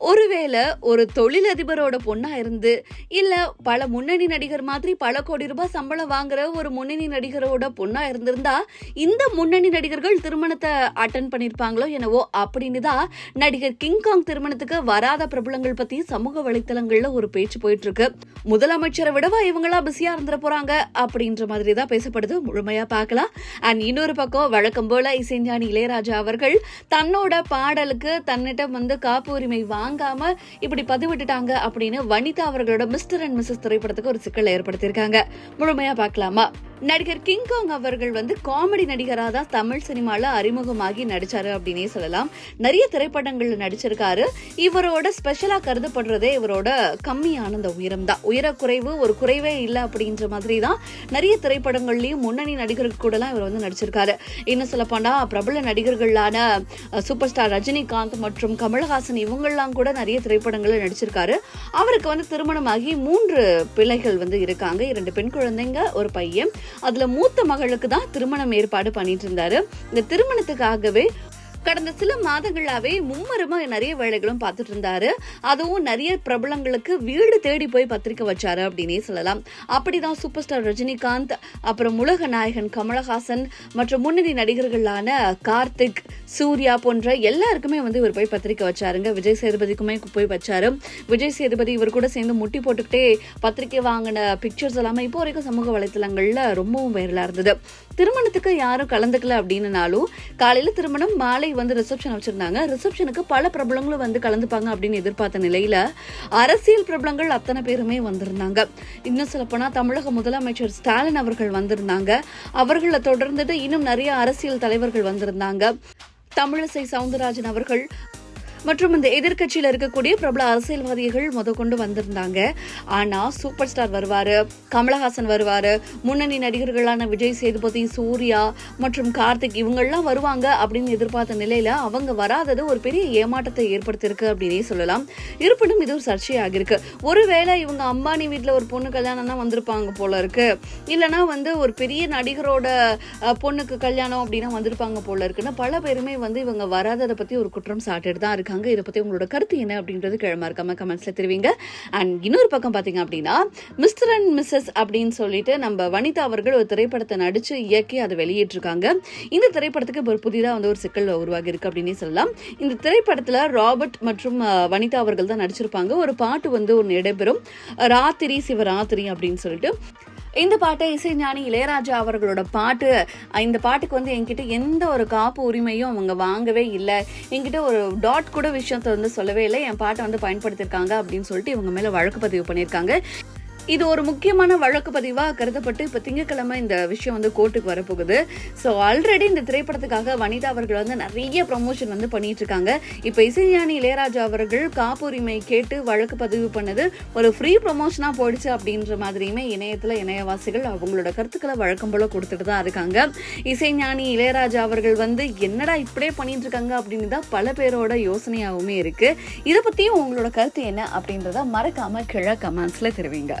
ஒருவேளை ஒரு தொழிலதிபரோட பொண்ணா இருந்து இல்ல பல முன்னணி நடிகர் மாதிரி பல கோடி ரூபாய் சம்பளம் வாங்குற ஒரு முன்னணி நடிகரோட பொண்ணா இருந்திருந்தா இந்த முன்னணி நடிகர்கள் திருமணத்தை அட்டன் பண்ணிருப்பாங்களோ என்னவோ அப்படின்னு தான் நடிகர் கிங்காங் திருமணத்துக்கு வராத பிரபலங்கள் பத்தி சமூக வலைத்தளங்கள்ல ஒரு பேச்சு போயிட்டு இருக்கு முதலமைச்சரை விடவா இவங்களா பிஸியா இருந்துட போறாங்க அப்படின்ற மாதிரி தான் பேசப்படுது. முழுமையா பார்க்கலாம். அண்ட் இன்னொரு பக்கம் வழக்கம் போல இசைஞானி இளையராஜா அவர்கள் தன்னோட பாடலுக்கு தன்னிடம் வந்து காப்பு உரிமை வாங்காம இப்படி பதிவிட்டுட்டாங்க அப்படின்னு வனிதா அவர்களோட மிஸ்டர் அண்ட் மிஸ்ஸஸ் திரைப்படத்துக்கு ஒரு சிக்கலை ஏற்படுத்தியிருக்காங்க. முழுமையா பார்க்கலாமா? நடிகர் கிங்காங் அவர்கள் வந்து காமெடி நடிகராக தான் தமிழ் சினிமாவில் அறிமுகமாகி நடிச்சாரு அப்படின்னே சொல்லலாம். நிறைய திரைப்படங்கள்ல நடிச்சிருக்காரு. இவரோட ஸ்பெஷலாக கருதப்படுறதே இவரோட கம்மியான அந்த உயரம் தான். உயரக்குறைவு ஒரு குறைவே இல்லை அப்படின்ற மாதிரி தான் நிறைய திரைப்படங்கள்லையும் முன்னணி நடிகர்கள் கூடலாம் இவர் வந்து நடிச்சிருக்காரு. இன்னும் சொல்ல பிரபல நடிகர்களான சூப்பர் ஸ்டார் ரஜினிகாந்த் மற்றும் கமல்ஹாசன் இவங்கெல்லாம் கூட நிறைய திரைப்படங்களில் நடிச்சிருக்காரு. அவருக்கு வந்து திருமணமாகி மூன்று பிள்ளைகள் வந்து இருக்காங்க. இரண்டு பெண் குழந்தைங்க ஒரு பையன். அதுல மூத்த மகளுக்கு தான் திருமணம் ஏற்பாடு பண்ணிட்டு இருந்தாரு. இந்த திருமணத்துக்காகவே கடந்த சில மாதங்களாவே மும்மரமா நிறைய வேலைகளும் பார்த்துட்டு இருந்தாரு. அதுவும் நிறைய பிரபலங்களுக்கு வீடு தேடி போய் பத்திரிக்கை வச்சாரு அப்படின்னே சொல்லலாம். அப்படிதான் சூப்பர் ஸ்டார் ரஜினிகாந்த் அப்புறம் உலக நாயகன் கமலஹாசன் மற்றும் முன்னணி நடிகர்களான கார்த்திக் சூர்யா போன்ற எல்லாருக்குமே வந்து இவர் போய் பத்திரிக்கை வச்சாருங்க. விஜய் சேதுபதிக்குமே போய் வச்சாரு. விஜய் சேதுபதி இவர் கூட சேர்ந்து முட்டி போட்டுக்கிட்டே பத்திரிக்கை வாங்கின பிக்சர்ஸ் எல்லாமே இப்போ வரைக்கும் சமூக வலைத்தளங்கள்ல ரொம்பவும் வைரலா இருந்தது. திருமணத்துக்கு யாரும் கலந்துக்கல அப்படின்னாலும் காலையில திருமணம் மாலை வந்து ரிசப்ஷன் வச்சிருந்தாங்க. ரிசப்ஷனுக்கு பல பிரபலங்களும் வந்து கலந்துப்பாங்க அப்படின்னு எதிர்பார்த்த நிலையில அரசியல் பிரபலங்கள் அத்தனை பேருமே வந்திருந்தாங்க. இன்னும் சொல்லப்போனால் தமிழக முதலமைச்சர் ஸ்டாலின் அவர்கள் வந்திருந்தாங்க. அவர்களை தொடர்ந்துட்டு இன்னும் நிறைய அரசியல் தலைவர்கள் வந்திருந்தாங்க. தமிழிசை சவுந்தரராஜன் அவர்கள் மற்றும் இந்த எதிர்கட்சியில் இருக்கக்கூடிய பிரபல அரசியல்வாதிகள் முத கொண்டு வந்திருந்தாங்க. ஆனா சூப்பர் ஸ்டார் வருவாரு கமலஹாசன் வருவாரு முன்னணி நடிகர்களான விஜய் சேதுபதி சூர்யா மற்றும் கார்த்திக் இவங்கெல்லாம் வருவாங்க அப்படின்னு எதிர்பார்த்த நிலையில அவங்க வராதது ஒரு பெரிய ஏமாற்றத்தை ஏற்படுத்தியிருக்கு அப்படின்னே சொல்லலாம். இருப்பினும் இது ஒரு சர்ச்சையாக இருக்கு ஒருவேளை இவங்க அம்பானி வீட்டில் ஒரு பொண்ணு கல்யாணம்னா வந்திருப்பாங்க போல இருக்கு. இல்லைனா வந்து ஒரு பெரிய நடிகரோட பொண்ணுக்கு கல்யாணம் அப்படின்னா வந்திருப்பாங்க போல இருக்குன்னு பல பேருமே வந்து இவங்க வராததை பத்தி ஒரு குற்றம் சாட்டிட்டு தான் இருக்காங்க. இதை பற்றி உங்களோட கருத்து என்ன அப்படின்றது கிழமை இருக்காம கமெண்ட்ஸில் தெரிவிங்க. அண்ட் இன்னொரு பக்கம் பார்த்தீங்க அப்படின்னா மிஸ்டர் அண்ட் மிஸ்ஸஸ் அப்படின்னு சொல்லிட்டு நம்ம வனிதா அவர்கள் ஒரு திரைப்படத்தை நடித்து இயக்கி அதை வெளியிட்டிருக்காங்க. இந்த திரைப்படத்துக்கு இப்போ ஒரு புதிதாக வந்து ஒரு சிக்கல் உருவாகி இருக்கு அப்படின்னே சொல்லலாம். இந்த திரைப்படத்தில் ராபர்ட் மற்றும் வனிதா அவர்கள் தான் நடிச்சிருப்பாங்க. ஒரு பாட்டு வந்து ஒன்று இடம்பெறும். ராத்திரி சிவராத்திரி அப்படின்னு சொல்லிட்டு இந்த பாட்டை இசைஞானி இளையராஜா அவர்களோட பாட்டு இந்த பாட்டுக்கு வந்து என்கிட்ட எந்த ஒரு காப்பு உரிமையும் அவங்க வாங்கவே இல்லை. என்கிட்ட ஒரு டாட் கூட விஷயத்தை வந்து சொல்லவே இல்லை. என் பாட்டை வந்து பயன்படுத்தியிருக்காங்க அப்படின்னு சொல்லிட்டு இவங்க மேலே வழக்கு பதிவு பண்ணியிருக்காங்க. இது ஒரு முக்கியமான வழக்கு பதிவாக கருதப்பட்டு இப்போ திங்கட்கிழமை இந்த விஷயம் வந்து கோர்ட்டுக்கு வரப்போகுது. ஸோ ஆல்ரெடி இந்த திரைப்படத்துக்காக வனிதா அவர்கள் வந்து நிறைய ப்ரமோஷன் வந்து பண்ணிட்டு இருக்காங்க இப்போ இசைஞானி இளையராஜா அவர்கள் காப்புரிமை கேட்டு வழக்கு பதிவு பண்ணது ஒரு ஃப்ரீ ப்ரொமோஷனாக போயிடுச்சு அப்படின்ற மாதிரியுமே இணையத்தில் இணையவாசிகள் அவங்களோட கருத்துக்களை வழக்கம் போல கொடுத்துட்டு தான் இருக்காங்க. இசைஞானி இளையராஜா அவர்கள் வந்து என்னடா இப்படியே பண்ணிட்டு இருக்காங்க அப்படின்னு தான் பல பேரோட யோசனையாகவுமே இருக்கு. இதை பற்றியும் உங்களோட கருத்து என்ன அப்படின்றத மறக்காம கிழ கமெண்ட்ஸில் தெரிவிங்க.